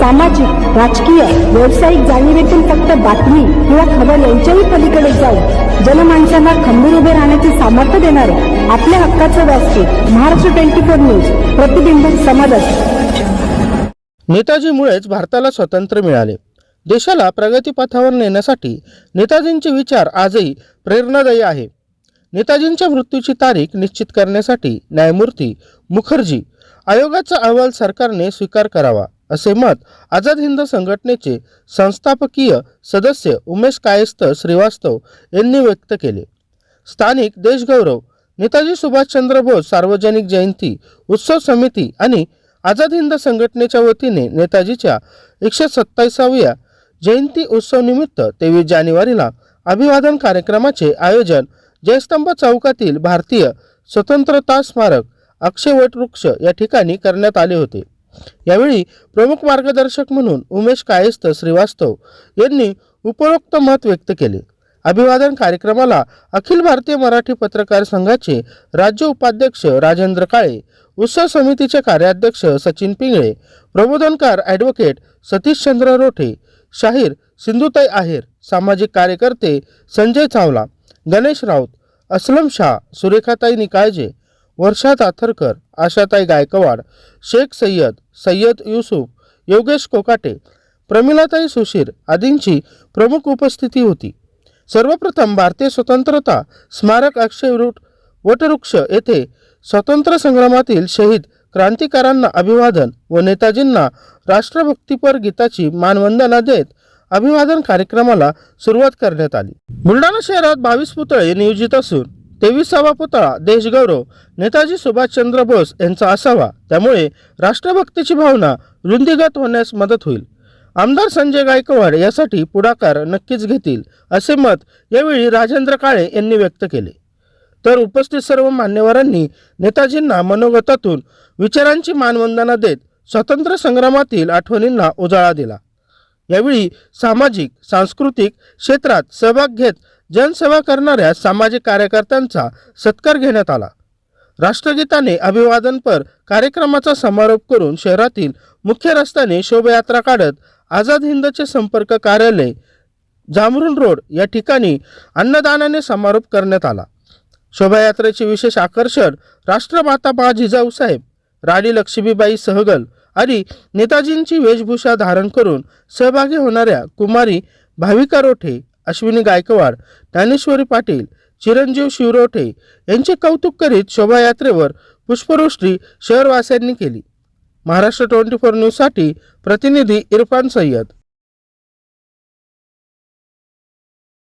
सामाजिक राजकीय व्यावसायिक जाणीवेतून फक्त बातमी किंवा खबर यांच्याही पलीकडे जाऊन जनमानसांना खंबीर उभे राहण्याचे सामर्थ्य देणारे आपल्या हक्काचं व्यासपीठ महाराष्ट्र ट्वेंटी फोर न्यूज प्रतिबिंब समाजाचे नेताजीमुळेच भारताला स्वातंत्र्य मिळाले. देशाला प्रगतीपथावर नेण्यासाठी नेताजींचे विचार आजही प्रेरणादायी आहे. नेताजींच्या मृत्यूची तारीख निश्चित करण्यासाठी न्यायमूर्ती मुखर्जी आयोगाचा अहवाल सरकारने स्वीकार करावा. असे मत आझाद हिंद संघटनेचे संस्थापकीय सदस्य उमेश कायस्थ श्रीवास्तव यांनी व्यक्त केले. स्थानिक देशगौरव नेताजी सुभाषचंद्र बोस सार्वजनिक जयंती उत्सव समिती आणि आझाद हिंद संघटनेच्या वतीने नेताजीच्या एकशे सत्तावीसाव्या जयंती उत्सवनिमित्त तेवीस जानेवारीला अभिवादन कार्यक्रमाचे आयोजन जयस्तंभ चौकातील भारतीय स्वतंत्रता स्मारक अक्षयवट वृक्ष या ठिकाणी करण्यात आले होते. यावेळी प्रमुख मार्गदर्शक म्हणून उमेश कायस्थ श्रीवास्तव यांनी उपरोक्त मत व्यक्त केले. अभिवादन कार्यक्रमाला अखिल भारतीय मराठी पत्रकार संघाचे राज्य उपाध्यक्ष राजेंद्र काळे उत्सव समितीचे कार्याध्यक्ष सचिन पिंगळे प्रबोधनकार ॲडव्होकेट सतीशचंद्र रोठे शाहीर सिंधुताई आहेर सामाजिक कार्यकर्ते संजय चावला गणेश राऊत असलम शाह सुरेखाताई निकाळजे वर्षा आथरकर आशाताई गायकवाड शेख सय्यद सय्यद युसुफ योगेश कोकाटे प्रमिलाताई सुशीर आदींची प्रमुख उपस्थिती होती. सर्वप्रथम भारतीय स्वतंत्रता स्मारक अक्षयवृट वटवृक्ष येथे स्वातंत्र्य संग्रामातील शहीद क्रांतिकारांना अभिवादन व नेताजींना राष्ट्रभक्तीपर गीताची मानवंदना देत अभिवादन कार्यक्रमाला सुरुवात करण्यात आली. बुलढाणा शहरात बावीस पुतळे नियोजित असून तेविसावा पुतळा देशगौरव. नेताजी सुभाषचंद्र बोस यांचा असावा. त्यामुळे राष्ट्रभक्तीची भावना रुंदीगत होण्यास मदत होईल. आमदार संजय गायकवाड यासाठी पुढाकार नक्कीच घेतील असे मत यावेळी राजेंद्र काळे यांनी व्यक्त केले. तर उपस्थित सर्व मान्यवरांनी नेताजींना मनोगतातून विचारांची मानवंदना देत स्वातंत्र्य संग्रामातील आठवणींना उजाळा दिला. यावेळी सामाजिक सांस्कृतिक क्षेत्रात सहभाग घेत जनसेवा करणाऱ्या सामाजिक कार्यकर्त्यांचा सत्कार घेण्यात आला. राष्ट्रगीताने अभिवादनपर कार्यक्रमाचा समारोप करून शहरातील मुख्य रस्त्याने शोभायात्रा काढत आझाद हिंदचे संपर्क कार्यालय जामरुण रोड या ठिकाणी अन्नदानाने समारोप करण्यात आला. शोभायात्रेचे विशेष आकर्षण राष्ट्रमाता बा जिजाऊसाहेब राणी लक्ष्मीबाई सहगल आणि नेताजींची वेशभूषा धारण करून सहभागी होणाऱ्या कुमारी भाविका रोठे अश्विनी गायकवाड ज्ञानेश्वरी पाटील चिरंजीव शिवरोठे यांचे कौतुक करीत शोभायात्रेवर पुष्पवृष्टी शहरवासियांनी केली. महाराष्ट्र ट्वेंटी फोर न्यूजसाठी प्रतिनिधी इरफान सय्यद.